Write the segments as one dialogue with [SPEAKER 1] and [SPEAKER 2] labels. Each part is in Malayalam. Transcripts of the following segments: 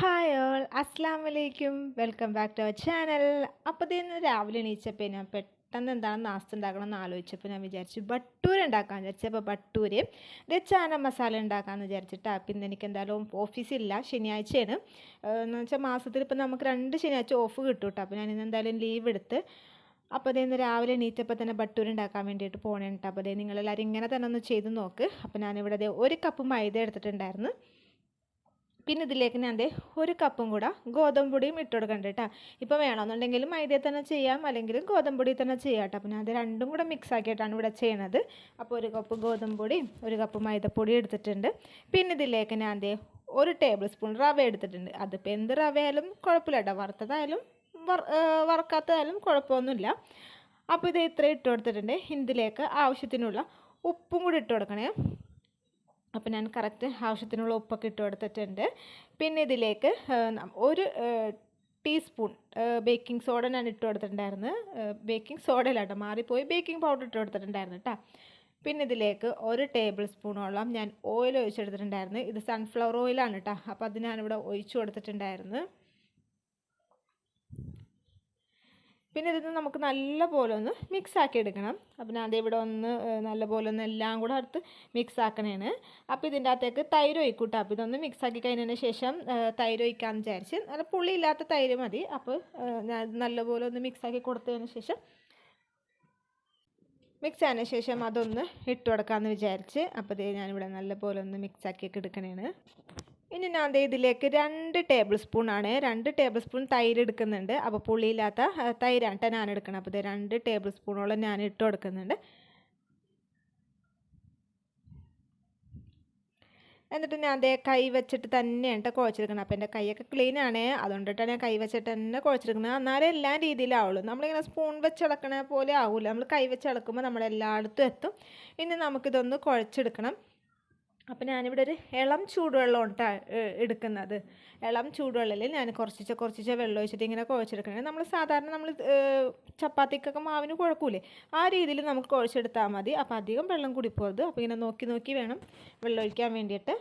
[SPEAKER 1] ഹായ് ഓൾ അസ്സാം വലൈക്കും welcome back to our channel അപ്പോൾ ഇന്ന് രാവിലെ എണീച്ചപ്പോൾ ഞാൻ പെട്ടെന്ന് എന്താണ് നാസ്ത ഉണ്ടാക്കണം എന്ന് ആലോചിച്ചപ്പോൾ ഞാൻ വിചാരിച്ചു ബട്ടൂര ഉണ്ടാക്കാൻ വിചാരിച്ചു. അപ്പോൾ ബട്ടൂര് ഇത് ചാന മസാല ഉണ്ടാക്കാമെന്ന് വിചാരിച്ചിട്ട്. പിന്നെ എനിക്ക് എന്തായാലും ഓഫീസില്ല ശനിയാഴ്ചയാണ്. എന്ന് വെച്ചാൽ മാസത്തിൽ ഇപ്പോൾ നമുക്ക് രണ്ട് ശനിയാഴ്ച ഓഫ് കിട്ടും കേട്ടോ അപ്പോൾ ഇന്ന് എന്തായാലും ലീവ് എടുത്ത് അപ്പോൾ അതേ ഇന്ന് രാവിലെ എണീറ്റപ്പോൾ തന്നെ ബട്ടൂർ ഉണ്ടാക്കാൻ വേണ്ടിയിട്ട് പോകണേ കേട്ടോ അപ്പോൾ അതേ നിങ്ങളെല്ലാവരും ഇങ്ങനെ തന്നെ ഒന്ന് ചെയ്ത് നോക്ക്. അപ്പോൾ ഞാനിവിടെ ഒരു കപ്പ് മൈദ എടുത്തിട്ടുണ്ടായിരുന്നു. പിന്നെ ഇതിലേക്ക് ഞാൻ ഒരു കപ്പും കൂടെ ഗോതമ്പ് പൊടിയും ഇട്ട് കൊടുക്കണ്ട കേട്ടോ. ഇപ്പോൾ വേണമെന്നുണ്ടെങ്കിൽ മൈദയിൽ തന്നെ ചെയ്യാം അല്ലെങ്കിൽ ഗോതമ്പ് പൊടി തന്നെ ചെയ്യാം കേട്ടോ. അപ്പോൾ ഞാൻ അത് രണ്ടും കൂടെ മിക്സ് ആക്കിയിട്ടാണ് ഇവിടെ ചെയ്യണത്. അപ്പോൾ ഒരു കപ്പ് ഗോതമ്പ് പൊടിയും ഒരു കപ്പ് മൈദപ്പൊടി എടുത്തിട്ടുണ്ട്. പിന്നെ ഇതിലേക്ക് ഞാൻ ഒരു ടേബിൾ സ്പൂൺ റവ എടുത്തിട്ടുണ്ട്. അതിപ്പോൾ എന്ത് റവ ആയാലും കുഴപ്പമില്ല കേട്ടോ. വറുത്തതായാലും വറക്കാത്തതായാലും കുഴപ്പമൊന്നുമില്ല. അപ്പോൾ ഇത് ഇത്ര ഇട്ട് കൊടുത്തിട്ടുണ്ട്. ഇതിലേക്ക് ആവശ്യത്തിനുള്ള ഉപ്പും കൂടി ഇട്ട് കൊടുക്കണേ. അപ്പോൾ ഞാൻ കറക്റ്റ് ആവശ്യത്തിനുള്ള ഉപ്പൊക്കെ ഇട്ട് കൊടുത്തിട്ടുണ്ട്. പിന്നെ ഇതിലേക്ക് ഒരു ടീസ്പൂൺ ബേക്കിംഗ് സോഡ ഞാൻ ഇട്ട് കൊടുത്തിട്ടുണ്ടായിരുന്നു. ബേക്കിംഗ് സോഡ അല്ല മാറിപ്പോയി ബേക്കിംഗ് പൗഡർ ഇട്ട് കൊടുത്തിട്ടുണ്ടായിരുന്നു കേട്ടോ പിന്നെ ഇതിലേക്ക് ഒരു ടേബിൾ സ്പൂണോളം ഞാൻ ഓയിൽ ഒഴിച്ചെടുത്തിട്ടുണ്ടായിരുന്നു. ഇത് സൺഫ്ലവർ ഓയിലാണ് കേട്ടോ അപ്പോൾ അത് ഞാനിവിടെ ഒഴിച്ചു കൊടുത്തിട്ടുണ്ടായിരുന്നു. പിന്നെ ഇതിന് നമുക്ക് നല്ല പോലെ ഒന്ന് മിക്സ് ആക്കി എടുക്കണം. അപ്പം ഞാൻ ഇവിടെ ഒന്ന് നല്ലപോലെ ഒന്ന് എല്ലാം കൂടെ അടുത്ത് മിക്സ് ആക്കണേണ്. അപ്പോൾ ഇതിന്റെ അകത്തേക്ക് തൈര് ഒഴിക്കൂട്ടോ. അപ്പോൾ ഇതൊന്ന് മിക്സ് ആക്കി കഴിഞ്ഞതിന് ശേഷം തൈര് ഒഴിക്കാമെന്ന് വിചാരിച്ച് നല്ല പുളിയില്ലാത്ത തൈര് മതി. അപ്പോൾ ഞാൻ നല്ലപോലെ ഒന്ന് മിക്സ് ആക്കി കൊടുത്തതിന് ശേഷം മിക്സ് ആയതിനു ശേഷം അതൊന്ന് ഇട്ട് കൊടുക്കാമെന്ന് വിചാരിച്ച് അപ്പോൾ ഇത് ഞാനിവിടെ നല്ലപോലെ ഒന്ന് മിക്സ് ആക്കിയൊക്കെ എടുക്കണേണ്. ഇനി ഞാൻ ദേ ഇതിലേക്ക് രണ്ട് ടേബിൾ സ്പൂൺ ആണ്. രണ്ട് ടേബിൾ സ്പൂൺ തൈര് എടുക്കുന്നുണ്ട്. അപ്പോൾ പുളിയില്ലാത്ത തൈരാണ് കേട്ടോ ഞാൻ എടുക്കണം. അപ്പോൾ ഇത് രണ്ട് ടേബിൾ സ്പൂണോളം ഞാൻ ഇട്ട് കൊടുക്കുന്നുണ്ട്. എന്നിട്ട് ഞാൻ അതേ കൈ വെച്ചിട്ട് തന്നെയാണ് കേട്ടോ കുഴച്ചെടുക്കണം. അപ്പോൾ എന്റെ കൈയൊക്കെ ക്ലീൻ ആണ്. അതുകൊണ്ടിട്ടാണ് ഞാൻ കൈ വെച്ചിട്ട് തന്നെ കുഴച്ചെടുക്കുന്നത് എന്നാലേ എല്ലാ രീതിയിലാവുള്ളൂ. നമ്മളിങ്ങനെ സ്പൂൺ വെച്ച് പോലെ ആവില്ല നമ്മൾ കൈ വെച്ച് ഇളക്കുമ്പോൾ നമ്മളെല്ലായിടത്തും എത്തും. ഇനി നമുക്കിതൊന്ന് കുഴച്ചെടുക്കണം. അപ്പോൾ ഞാനിവിടെ ഒരു ഇളം ചൂടുവെള്ളം ഉണ്ടാ എടുക്കുന്നത്. ഇളം ചൂടുവെള്ളത്തിൽ ഞാൻ കുറച്ചിച്ച കുറച്ചിച്ച വെള്ളം ഒഴിച്ചിട്ട് ഇങ്ങനെ കുഴച്ചെടുക്കണേ. നമ്മൾ സാധാരണ നമ്മൾ ചപ്പാത്തിക്കൊക്കെ മാവിന് കുഴക്കൂലേ? ആ രീതിയിൽ നമുക്ക് കുഴച്ചെടുത്താൽ മതി. അപ്പോൾ അധികം വെള്ളം കൂടി പോകരുത് അപ്പോൾ ഇങ്ങനെ നോക്കി നോക്കി വേണം വെള്ളം ഒഴിക്കാൻ വേണ്ടിയിട്ട്.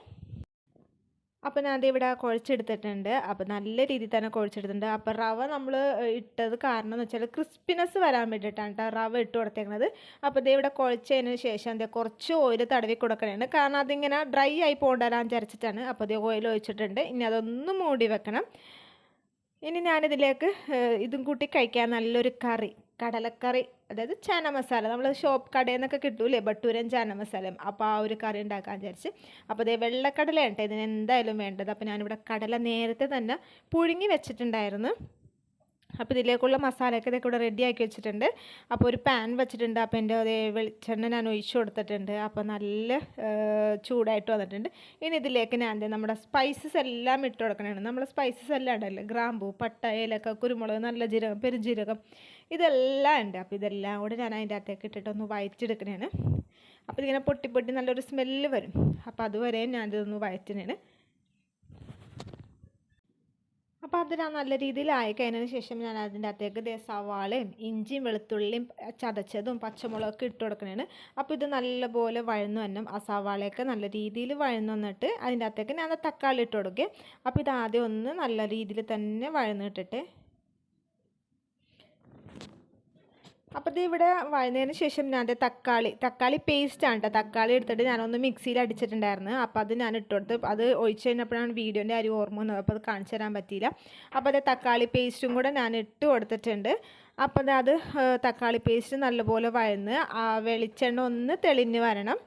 [SPEAKER 1] അപ്പോൾ ഞാൻ ഇവിടെ കുഴച്ചെടുത്തിട്ടുണ്ട്. അപ്പോൾ നല്ല രീതിയിൽ തന്നെ കുഴച്ചെടുത്തിട്ടുണ്ട്. അപ്പോൾ റവ നമ്മൾ ഇട്ടത് കാരണം എന്ന് വെച്ചാൽ ക്രിസ്പിനെസ് വരാൻ വേണ്ടിയിട്ടാണ് കേട്ടോ റവ ഇട്ട് കൊടുത്തേക്കുന്നത് അപ്പോൾ ഇത് ഇവിടെ കുഴച്ചതിന് ശേഷം എന്താ കുറച്ച് ഓയിൽ തടവി കൊടുക്കണേണ്. കാരണം അതിങ്ങനെ ഡ്രൈ ആയി പോകണ്ടാൻ വിചാരിച്ചിട്ടാണ്. അപ്പോൾ ഇത് ഓയിൽ ഒഴിച്ചിട്ടുണ്ട്. ഇനി അതൊന്ന് മൂടി വെക്കണം. ഇനി ഞാനിതിലേക്ക് ഇതും കൂട്ടി കഴിക്കാൻ നല്ലൊരു കറി. കടലക്കറി അതായത് ചന മസാല. നമ്മൾ ഷോപ്പ് കടയിൽ നിന്നൊക്കെ കിട്ടൂലേ? ബട്ടൂരൻ ചന മസാല. അപ്പോൾ ആ ഒരു കറി ഉണ്ടാക്കാൻ വിചാരിച്ച്. അപ്പോൾ അതേ വെള്ളക്കടലയാണ് കേട്ടോ ഇതിന് എന്തായാലും വേണ്ടത്. അപ്പോൾ ഞാനിവിടെ കടല നേരത്തെ തന്നെ പുഴുങ്ങി വെച്ചിട്ടുണ്ടായിരുന്നു. അപ്പോൾ ഇതിലേക്കുള്ള മസാലയൊക്കെ ഇതൊക്കെ ഇവിടെ റെഡി ആക്കി വെച്ചിട്ടുണ്ട്. അപ്പോൾ ഒരു പാൻ വെച്ചിട്ടുണ്ട്. അപ്പോൾ എന്റെ അതേ വെളിച്ചെണ്ണ ഞാൻ ഒഴിച്ചു കൊടുത്തിട്ടുണ്ട്. അപ്പോൾ നല്ല ചൂടായിട്ട് വന്നിട്ടുണ്ട്. ഇനി ഇതിലേക്ക് ഞാൻ നമ്മുടെ സ്പൈസസ് എല്ലാം ഇട്ട് കൊടുക്കണതാണ് നമ്മുടെ സ്പൈസസ് എല്ലാം ഉണ്ടല്ലോ? ഗ്രാമ്പൂ പട്ട ഏലക്ക കുരുമുളക് നല്ല ജീരകം പെരുജീരകം ഇതെല്ലാം ഉണ്ട്. അപ്പോൾ ഇതെല്ലാം കൂടെ ഞാൻ അതിന്റെ അകത്തേക്ക് ഇട്ടിട്ടൊന്ന് വയറ്റെടുക്കണതാണ് അപ്പോൾ ഇതിങ്ങനെ പൊട്ടി പൊട്ടി നല്ലൊരു സ്മെല്ല് വരും. അപ്പോൾ അതുവരെ ഞാൻ ഇതൊന്ന് വയറ്റിനാണ് അപ്പോൾ അത് ഞാൻ നല്ല രീതിയിൽ ആയി കഴിഞ്ഞതിന് ശേഷം ഞാൻ അതിന്റെ അകത്തേക്ക് ദേ സവാളയും ഇഞ്ചിയും വെളുത്തുള്ളിയും ചതച്ചതും പച്ചമുളകൊക്കെ ഇട്ട് കൊടുക്കണേണ്. അപ്പോൾ ഇത് നല്ലപോലെ വഴന്നു വന്നും ആ സവാളയൊക്കെ നല്ല രീതിയിൽ വഴന്നു വന്നിട്ട് അതിന്റെ അകത്തേക്ക് ഞാൻ തക്കാളി ഇട്ട് കൊടുക്കുക അപ്പോൾ ഇത് ആദ്യം ഒന്ന് നല്ല രീതിയിൽ തന്നെ വഴന്നിട്ടിട്ട് അപ്പോൾ ഇത് ഇവിടെ വഴന്നതിന് ശേഷം ഞാൻ തക്കാളി തക്കാളി പേസ്റ്റ് ആണ് കേട്ടോ തക്കാളി എടുത്തിട്ട് ഞാനൊന്ന് മിക്സിയിൽ അടിച്ചിട്ടുണ്ടായിരുന്നു. അപ്പോൾ അത് ഞാൻ ഇട്ട് കൊടുത്ത് അത് ഒഴിച്ച് കഴിഞ്ഞപ്പോഴാണ് വീഡിയോന്റെ അരി ഓർമ്മ വന്നത്. അപ്പോൾ അത് കാണിച്ചു തരാൻ പറ്റിയില്ല. അപ്പോൾ അത് തക്കാളി പേസ്റ്റും കൂടെ ഞാൻ ഇട്ട് കൊടുത്തിട്ടുണ്ട്. അപ്പോൾ അത് തക്കാളി പേസ്റ്റ് നല്ലപോലെ വഴന്ന് വെളിച്ചെണ്ണ ഒന്ന് തെളിഞ്ഞ് വരണം.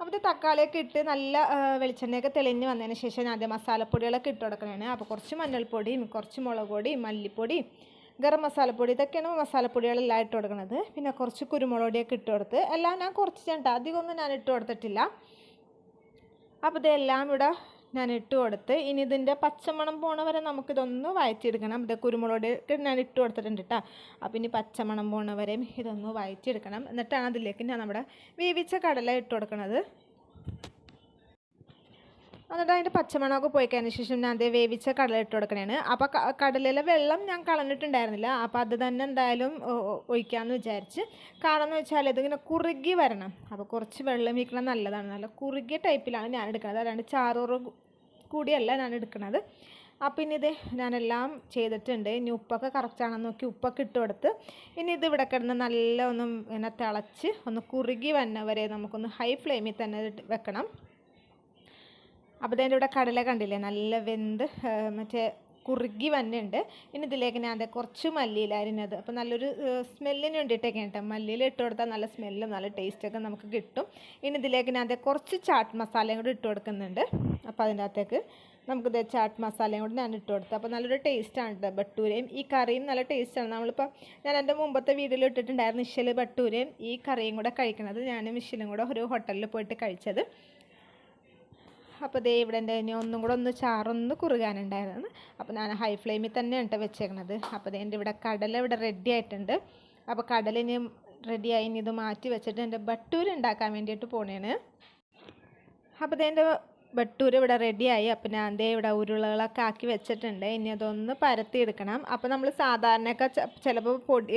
[SPEAKER 1] അപ്പോൾ തക്കാളിയൊക്കെ ഇട്ട് നല്ല വെളിച്ചെണ്ണയൊക്കെ തെളിഞ്ഞ് വന്നതിന് ശേഷം ഞാൻ ആദ്യം മസാലപ്പൊടികളൊക്കെ ഇട്ട് കൊടുക്കണേ അപ്പോൾ കുറച്ച് മഞ്ഞൾപ്പൊടിയും കുറച്ച് മുളക് പൊടിയും മല്ലിപ്പൊടിയും ഗരം മസാലപ്പൊടി ഇതൊക്കെയാണ് മസാലപ്പൊടികളെല്ലാം ഇട്ട് കൊടുക്കുന്നത് പിന്നെ കുറച്ച് കുരുമുളക് പൊടിയൊക്കെ ഇട്ട് കൊടുത്ത് എല്ലാം ഞാൻ കുറച്ച് ചേട്ടാ അധികമൊന്നും ഞാൻ ഇട്ട് കൊടുത്തിട്ടില്ല. അപ്പോൾ ഇതെല്ലാം ഇവിടെ ഞാൻ ഇട്ട് കൊടുത്ത് ഇനി ഇതിന്റെ പച്ചമണം പോണ വരെ നമുക്കിതൊന്ന് വായിച്ചെടുക്കണം ഇത് കുരുമുളക് പൊടി ഞാൻ ഇട്ട് കൊടുത്തിട്ടുണ്ട് കേട്ടോ അപ്പോൾ ഇനി പച്ചമണം പോണ വരെയും ഇതൊന്ന് വായിച്ചെടുക്കണം എന്നിട്ടാണ് അതിലേക്ക് ഞാൻ നമ്മുടെ വേവിച്ച കടല ഇട്ട് കൊടുക്കുന്നത് എന്നിട്ട് അതിന്റെ പച്ചമണമൊക്കെ പോയി കഴിഞ്ഞ ശേഷം ഞാൻ അതേ വേവിച്ച കടല ഇട്ട് കൊടുക്കണേണ്. അപ്പോൾ കടലിലെ വെള്ളം ഞാൻ കളഞ്ഞിട്ടുണ്ടായിരുന്നില്ല. അപ്പോൾ അത് തന്നെ എന്തായാലും ഒഴിക്കാമെന്ന് വിചാരിച്ച്. കാരണം വെച്ചാൽ ഇതിങ്ങനെ കുറുകി വരണം. അപ്പോൾ കുറച്ച് വെള്ളം വീക്കണം നല്ലതാണ്. നല്ല കുറുകിയ ടൈപ്പിലാണ് ഞാൻ എടുക്കുന്നത് അല്ലാണ്ട് ചാറോറ് കൂടിയല്ല ഞാൻ എടുക്കുന്നത് അപ്പം ഇനി ഇത് ഞാനെല്ലാം ചെയ്തിട്ടുണ്ട്. ഇനി ഉപ്പൊക്കെ കറക്റ്റാണെന്ന് നോക്കി ഉപ്പൊക്കെ ഇട്ട് കൊടുത്ത് ഇനി ഇത് ഇവിടെ കിടന്ന് നല്ല ഒന്ന് ഇങ്ങനെ തിളച്ച് ഒന്ന് കുറുകി വന്ന വരെ നമുക്കൊന്ന് ഹൈ ഫ്ലെയിമിൽ തന്നെ വെക്കണം. അപ്പോൾ ഇതിന്റെ ഇവിടെ കടല കണ്ടില്ലേ? നല്ല വെന്ത് മറ്റേ കുറുകി വന്നുണ്ട്. ഇനി ഇതിലേക്ക് ഞാൻ അതെ കുറച്ച് മല്ലിയില അരിഞ്ഞത്. അപ്പോൾ നല്ലൊരു സ്മെല്ലിന് വേണ്ടിയിട്ടൊക്കെ കേട്ടോ. മല്ലിയിൽ ഇട്ട് കൊടുത്താൽ നല്ല സ്മെല്ലും നല്ല ടേസ്റ്റൊക്കെ നമുക്ക് കിട്ടും. ഇനി ഇതിലേക്ക് ഞാൻ അതെ കുറച്ച് ചാട്ട് മസാലയും കൂടി ഇട്ട് കൊടുക്കുന്നുണ്ട്. അപ്പോൾ അതിന്റെ അകത്തേക്ക് നമുക്കിത് ചാട്ട് മസാലയും കൂടി ഞാൻ ഇട്ട് കൊടുത്തു. അപ്പോൾ നല്ലൊരു ടേസ്റ്റാണ് കേട്ടോ ബട്ടൂരയും. ഈ കറിയും നല്ല ടേസ്റ്റാണ് നമ്മളിപ്പോൾ ഞാൻ എന്റെ മുമ്പത്തെ വീഡിയോയിൽ ഇട്ടിട്ടുണ്ടായിരുന്നു ഇഷൽ ബട്ടൂരയും ഈ കറിയും കൂടെ കഴിക്കണത് ഞാനും ഇഷലും കൂടെ ഒരു ഹോട്ടലിൽ പോയിട്ട് കഴിച്ചത്. അപ്പോൾ ദേ ഇവിടെ എന്റെ ഇനി ഒന്നും കൂടെ ഒന്ന് ചാറൊന്ന് കുറുകാനുണ്ടായിരുന്നു. അപ്പോൾ ഞാൻ ഹൈ ഫ്ലെയിമിൽ തന്നെയാണ് കേട്ടോ വെച്ചേക്കണത്. അപ്പോൾ ദേ എന്റെ ഇവിടെ കടല ഇവിടെ റെഡി ആയിട്ടുണ്ട്. അപ്പോൾ കടല ഇനി റെഡിയായി ഇനി ഇത് മാറ്റി വെച്ചിട്ട് എന്റെ ബട്ടൂര് ഉണ്ടാക്കാൻ വേണ്ടിയിട്ട് പോണേണ്. അപ്പോൾ ദേ എന്റെ ബട്ടൂര് ഇവിടെ റെഡിയായി അപ്പോൾ ഞാൻ ദേ ഇവിടെ ഉരുളകളൊക്കെ ആക്കി വെച്ചിട്ടുണ്ട്. ഇനി അതൊന്ന് പരത്തി എടുക്കണം. അപ്പോൾ നമ്മൾ സാധാരണയൊക്കെ ചിലപ്പോൾ പൊടി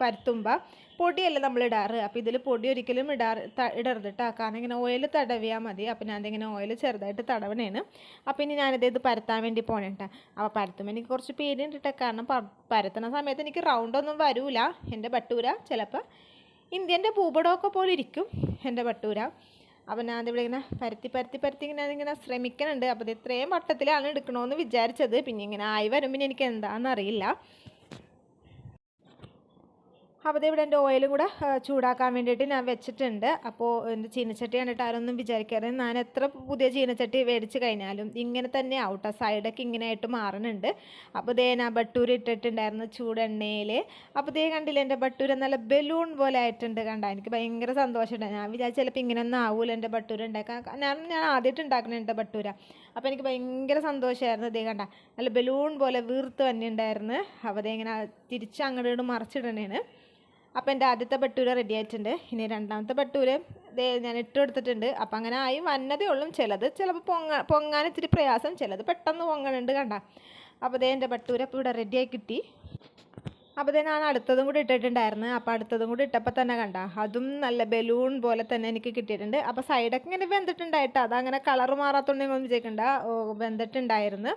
[SPEAKER 1] പരത്തുമ്പോൾ പൊടിയല്ല നമ്മൾ ഇടാറ്? അപ്പോൾ ഇതിൽ പൊടി ഒരിക്കലും ഇടാറ് ഇടരുത് കേട്ടോ കാരണം ഇങ്ങനെ ഓയിൽ തടവിയാൽ മതി. അപ്പോൾ ഞാൻ അതിങ്ങനെ ഓയിൽ ചെറുതായിട്ട് തടവണേന് അപ്പോൾ ഇനി ഞാനിത് ഇത് പരത്താൻ വേണ്ടി പോണേ കേട്ടോ അപ്പോൾ പരത്തുമ്പോൾ എനിക്ക് കുറച്ച് പേരുണ്ട് കേട്ടോ കാരണം പരത്തുന്ന സമയത്ത് എനിക്ക് റൗണ്ടൊന്നും വരൂല. എന്റെ ബട്ടൂര ചിലപ്പോൾ ഇന്ത്യന്റെ ഭൂപടമൊക്കെ പോലെ ഇരിക്കും എന്റെ ബട്ടൂര. അപ്പോൾ ഞാൻ അതിവിടെ ഇങ്ങനെ പരത്തി പരത്തി പരത്തി ഇങ്ങനെ അതിങ്ങനെ ശ്രമിക്കുന്നുണ്ട് അപ്പോൾ ഇത് ഇത്രയും വട്ടത്തിലാണ് എടുക്കണമെന്ന് വിചാരിച്ചത്. പിന്നെ ഇങ്ങനെ ആയി വരുമ്പോൾ എനിക്ക് എന്താണെന്ന് അറിയില്ല അപ്പോൾ ഇവിടെ എന്റെ ഓയിലും കൂടെ ചൂടാക്കാൻ വേണ്ടിയിട്ട് ഞാൻ വെച്ചിട്ടുണ്ട്. അപ്പോൾ എന്റെ ചീനച്ചട്ടി കണ്ടിട്ട് ആരൊന്നും വിചാരിക്കാറ് ഞാൻ എത്ര പുതിയ ചീനച്ചട്ടി മേടിച്ച് കഴിഞ്ഞാലും ഇങ്ങനെ തന്നെ ഔട്ടർ സൈഡൊക്കെ ഇങ്ങനെ ആയിട്ട് മാറുന്നുണ്ട് അപ്പോൾ ഇതേ ഞാൻ ബട്ടൂർ ഇട്ടിട്ടുണ്ടായിരുന്നു ചൂടെണ്ണയിൽ അപ്പോൾ ഇതേ കണ്ടില്ല എന്റെ ബട്ടൂർ നല്ല ബലൂൺ പോലെ ആയിട്ടുണ്ട് കണ്ട എനിക്ക് ഭയങ്കര സന്തോഷമുണ്ട്. ഞാൻ വിചാരിച്ചു ചിലപ്പോൾ ഇങ്ങനെയൊന്നും ആവൂല എന്റെ ബട്ടൂർ ഉണ്ടാക്കാൻ. ഞാൻ ഞാൻ ആദ്യമായിട്ട് ഉണ്ടാക്കുന്നുണ്ട് ബട്ടൂര. അപ്പോൾ എനിക്ക് ഭയങ്കര സന്തോഷമായിരുന്നു ഇതേ കണ്ട. നല്ല ബലൂൺ പോലെ വീർത്ത് തന്നെ ഉണ്ടായിരുന്നു അപ്പോൾ ഇതേ ഇങ്ങനെ തിരിച്ച് അങ്ങോട്ട് മറിച്ചിടണേണ്. അപ്പോൾ എന്റെ ആദ്യത്തെ ബട്ടൂര റെഡി ആയിട്ടുണ്ട്. ഇനി രണ്ടാമത്തെ പട്ടൂര് ഞാൻ ഇട്ട് കൊടുത്തിട്ടുണ്ട്. അപ്പോൾ അങ്ങനെ ആയി വന്നതേ ഉള്ളൂ. ചിലത് ചിലപ്പോൾ പൊങ്ങ പൊങ്ങാൻ ഇത്തിരി പ്രയാസം ചിലത് പെട്ടെന്ന് പൊങ്ങണുണ്ട് കണ്ട. അപ്പോൾ ദേ എന്റെ ബട്ടൂര ഇപ്പോൾ ഇവിടെ റെഡിയായി കിട്ടി. അപ്പോൾ ദേ ഞാൻ അടുത്തതും കൂടി ഇട്ടിട്ടുണ്ടായിരുന്നു. അപ്പോൾ അടുത്തതും കൂടി ഇട്ടപ്പോൾ തന്നെ കണ്ട അതും നല്ല ബലൂൺ പോലെ തന്നെ എനിക്ക് കിട്ടിയിട്ടുണ്ട്. അപ്പോൾ സൈഡൊക്കെ ഇങ്ങനെ വെന്തിട്ടുണ്ടായിട്ടോ. അതങ്ങനെ കളർ മാറാത്തോണ്ട് നിങ്ങൾ വിചാരിക്കണ്ട. വെന്തിട്ടുണ്ടായിരുന്നു.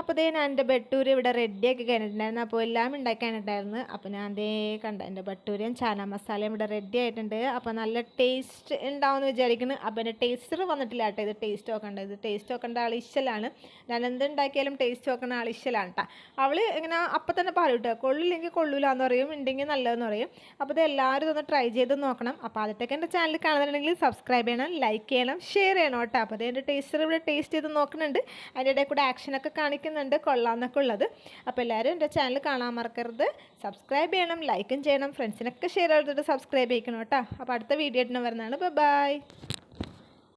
[SPEAKER 1] അപ്പോൾ ദേ ഞാൻ എന്റെ ബട്ടൂര് ഇവിടെ റെഡിയാക്കി കഴിഞ്ഞിട്ടുണ്ടായിരുന്നു. അപ്പോൾ എല്ലാം ഉണ്ടാക്കാനുണ്ടായിരുന്നു അപ്പോൾ ഞാൻ ദേ കണ്ട എന്റെ ബട്ടൂരയും ചാന മസാലയും ഇവിടെ റെഡി ആയിട്ടുണ്ട്. അപ്പോൾ നല്ല ടേസ്റ്റ് ഉണ്ടാവുമെന്ന് വിചാരിക്കുന്നു. അപ്പോൾ എന്റെ ടേസ്റ്റർ വന്നിട്ടില്ല കേട്ടോ. ഇത് ടേസ്റ്റ് നോക്കണ്ട. ഇത് ടേസ്റ്റ് നോക്കേണ്ട ആൾ ഇഷ്ടലാണ് ഞാൻ എന്തുണ്ടാക്കിയാലും ടേസ്റ്റ് നോക്കുന്ന ആൾ ഇഷ്ടലാണ് കേട്ടോ അവൾ ഇങ്ങനെ അപ്പം തന്നെ പറയും കേട്ടോ കൊള്ളില്ലെങ്കിൽ കൊള്ളൂല എന്ന് പറയും ഉണ്ടെങ്കിൽ നല്ലതെന്ന് പറയും. അപ്പോൾ ഇത് എല്ലാവരും ഒന്ന് ട്രൈ ചെയ്ത് നോക്കണം. അപ്പോൾ ആദ്യത്തേക്ക് എന്റെ ചാനൽ കാണുന്നുണ്ടെങ്കിൽ സബ്സ്ക്രൈബ് ചെയ്യണം ലൈക്ക് ചെയ്യണം ഷെയർ ചെയ്യണം കേട്ടോ അപ്പോൾ അത് എന്റെ ടേസ്റ്റർ ഇവിടെ ടേസ്റ്റ് ചെയ്ത് നോക്കുന്നുണ്ട്. അതിന്റെ ഇടയിൽ കൂടെ ആക്ഷനൊക്കെ കാണിക്കുന്നുണ്ട് കൊള്ളാമെന്നൊക്കെ ഉള്ളത്. അപ്പോൾ എല്ലാവരും എന്റെ ചാനൽ കാണാൻ മറക്കരുത്. സബ്സ്ക്രൈബ് ചെയ്യണം ലൈക്കും ചെയ്യണം ഫ്രണ്ട്സിനൊക്കെ ഷെയർ ചെയ്തിട്ട് സബ്സ്ക്രൈബ് ചെയ്യിക്കണം കേട്ടോ. അപ്പോൾ അടുത്ത വീഡിയോ ഞാൻ വരുന്നതാണ്. ബൈ